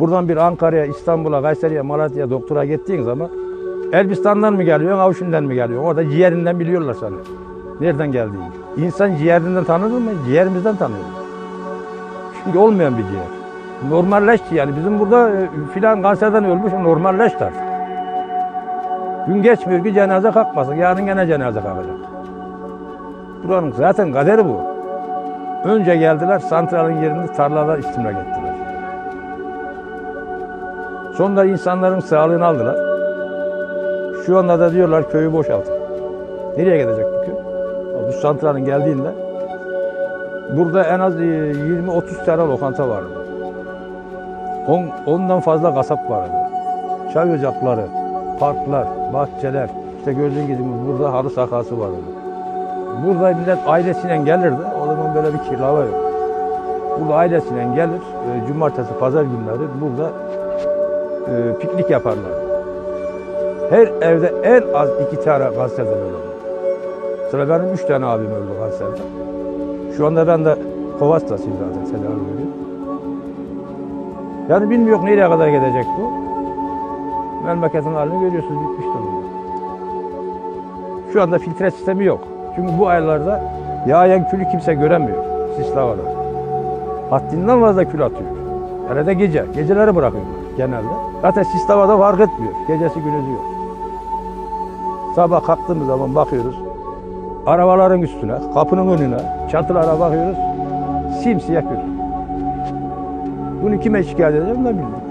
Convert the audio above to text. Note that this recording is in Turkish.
Buradan bir Ankara'ya, İstanbul'a, Kayseri'ye, Malatya'ya doktora gittiğin zaman Elbistan'dan mı geliyorsun, Avşin'den mi geliyorsun? Orada ciğerinden biliyorlar seni. Nereden geldiğini. İnsan ciğerinden tanır mı? Ciğerimizden tanıyor. Şimdi olmayan bir ciğer. Normalleşti yani. Bizim burada e, filan kanserden ölmüş normalleşti artık. Gün geçmiyor ki cenaze kalkmasın. Yarın gene cenaze kalkacak. Buranın zaten kaderi bu. Önce geldiler santralin yerini tarlalar istimlak ettiler. Sonra insanların sağlığını aldılar. Şu anda da diyorlar köyü boşaltın. Nereye gidecek bu köy? Bu santralin geldiğinde burada en az e, 20-30 tane lokanta vardı. On, ondan fazla kasap vardı. Çay ocakları, parklar, bahçeler. İşte gördüğün gibi burada halı sahası vardı. Burada millet ailesiyle gelirdi. O zaman böyle bir kirlava yok. Burada ailesiyle gelir. e, Cumartesi, pazar günleri burada e, piknik yaparlar. Her evde en az iki tane kanserden ölüyor. Sıra benim üç tane abim öldü kanserden. Şu anda ben de Kovas'tasıyım zaten tedavi görüyorum. Yani bilmiyorum nereye kadar gidecek bu. Memleketin halini görüyorsunuz bitmiş durumda. Şu anda filtre sistemi yok. Çünkü bu aylarda yağan külü kimse göremiyor sisli havada. Haddinden fazla kül atıyor. Hele de gece. Geceleri bırakıyorlar genelde. Zaten sisli havada fark etmiyor. Gecesi gündüzü yok. Sabah kalktığımız zaman bakıyoruz. Arabaların üstüne, kapının önüne, çatılara bakıyoruz. Simsiyah kül. Bunu kime şikayet edeceğim de bilmiyorum.